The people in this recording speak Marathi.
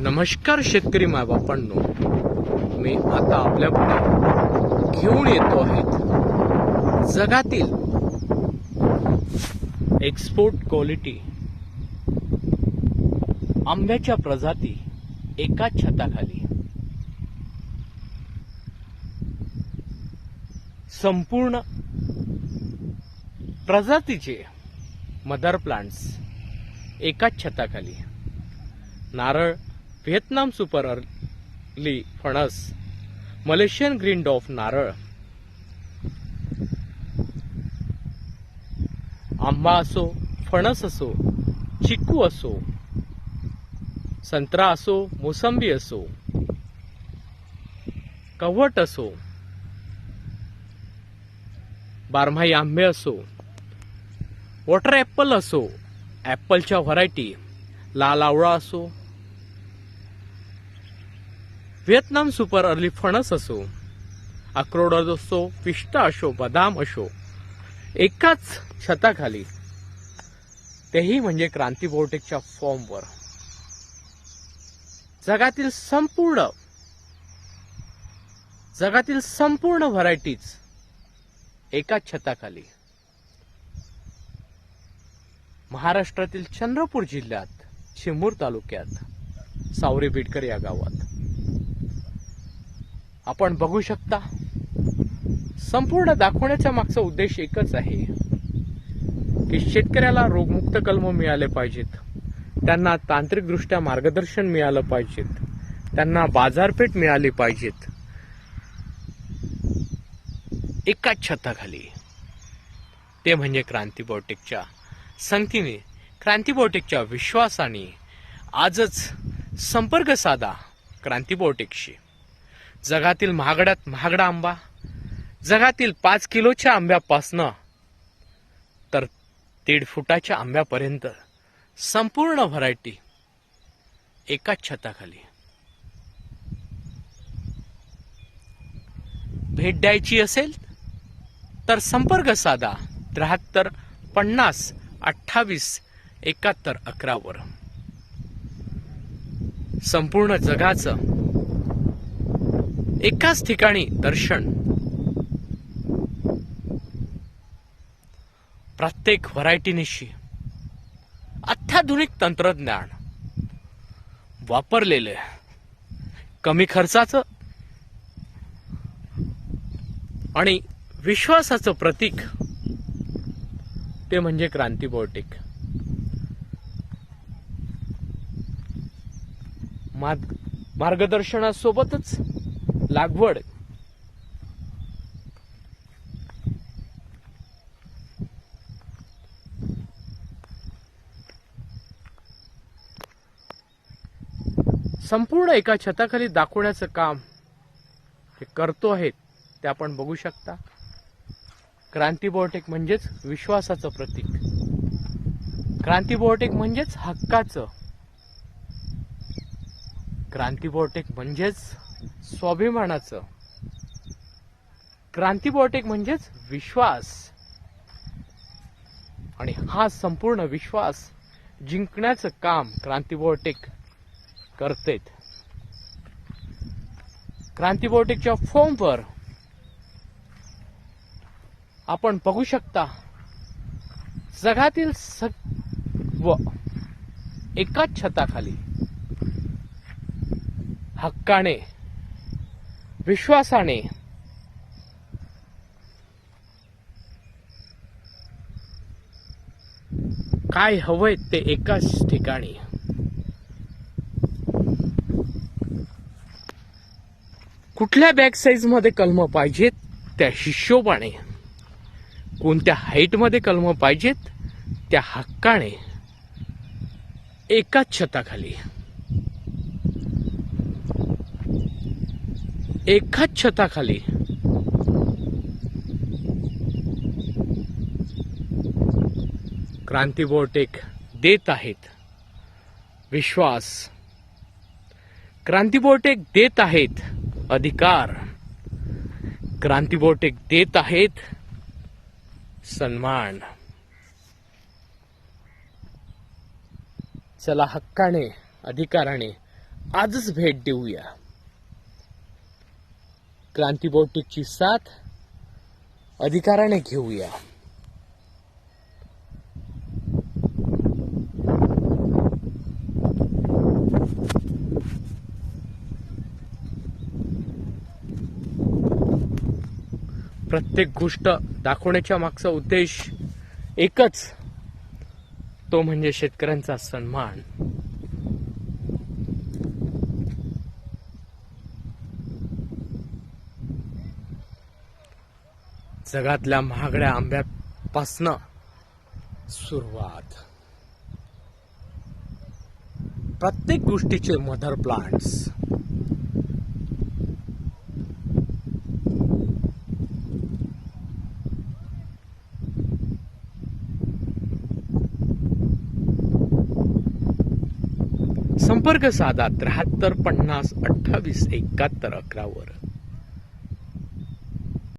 नमस्कार शेतकरी मायबापांनो. मी आता आपल्यापुढे घेऊन येतो आहेत जगातील एक्सपोर्ट क्वालिटी आंब्याच्या प्रजाती एकाच छताखाली. संपूर्ण प्रजातीचे मदर प्लांट्स एकाच छताखाली. नारळ व्हिएतनाम सुपर अर्ली फणस मलेशियन ग्रीन डॉफ नारळ. आंबा असो फणस असो चिक्कू असो संत्रा असो मोसंबी असो कवट असो बारमाही आंबे असो वॉटर ॲपल असो ॲपलच्या व्हरायटी लाल आवळा असो व्हिएतनाम सुपर अर्ली फणस असो अक्रोड असो पिस्ता असो बदाम असो एकाच छताखाली. तेही म्हणजे क्रांती बोर्टेकच्या फॉर्मवर. जगातील संपूर्ण जगातील संपूर्ण व्हरायटीज एकाच छताखाली. महाराष्ट्रातील चंद्रपूर जिल्ह्यात चिमूर तालुक्यात सावरी बिडकर या गावात. आपण बघू शकता. संपूर्ण दाखवण्याचा मागचा उद्देश एकच आहे की शेतकऱ्याला रोगमुक्त कलम मिळाले पाहिजेत. त्यांना तांत्रिकदृष्ट्या मार्गदर्शन मिळालं पाहिजेत. त्यांना बाजारपेठ मिळाली पाहिजेत. एकाच छताखाली. ते म्हणजे क्रांतीबोटेकच्या संगतीने क्रांतीबोटेकच्या विश्वासाने आजच संपर्क साधा क्रांतीबोटेकशी जगातील महागड्यात महागडा आंबा जगातील पाच किलोच्या आंब्यापासनं तर दीड फुटाच्या आंब्यापर्यंत संपूर्ण व्हरायटी एकाच छताखाली. भेट द्यायची असेल तर संपर्क साधा त्र्याहत्तर पन्नास अठ्ठावीस एकाहत्तर अकरावर. संपूर्ण जगाचं एकाच ठिकाणी दर्शन. प्रत्येक व्हरायटीनिशी अत्याधुनिक तंत्रज्ञान वापरलेले कमी खर्चाचं आणि विश्वासाचं प्रतीक ते म्हणजे क्रांती बॉटिक मार्गदर्शनासोबतच लागवड. संपूर्ण एका छताखाली दाखवण्याचं काम हे करतो आहेत ते आपण बघू शकता. क्रांती बॉटेक म्हणजेच विश्वासाचं प्रतीक. क्रांती बॉटेक म्हणजेच हक्काचं. क्रांती बॉटेक म्हणजेच स्वाभिमानाचं. क्रांती बॉटेक म्हणजेच विश्वास. आणि हा संपूर्ण विश्वास जिंकण्याचं काम क्रांती बॉटेक करतेत. क्रांती बॉटेकच्या फॉर्मवर आपण बघू शकता जगातील सर्व एकाच छताखाली हक्काने विश्वासाने. काय हवंय ते एकाच ठिकाणी. कुठल्या बॅग साईजमध्ये कलम पाहिजेत? त्या हिशोबाने. कोणत्या हाईटमध्ये कलम पाहिजेत? त्या हक्काने. एकाच छताखाली. एकाच छताखाली. क्रांती बोर्टेक देत आहेत. विश्वास. क्रांती बोर्टेक देत आहेत. अधिकार. क्रांती बोर्टेक देत आहेत. सन्मान. चला हक्काने अधिकाराने आजच भेट देऊया. क्रांतीबोटिकची साथ अधिकाराने घेऊया. प्रत्येक गोष्ट दाखवण्याच्या मागचा उद्देश एकच तो म्हणजे शेतकऱ्यांचा सन्मान. जगातल्या महागड्या आंब्यापासनं सुरुवात. प्रत्येक गोष्टीचे मदर प्लांट्स. संपर्क साधा त्र्याहत्तर पन्नास अठ्ठावीस एकाहत्तर अकरावर.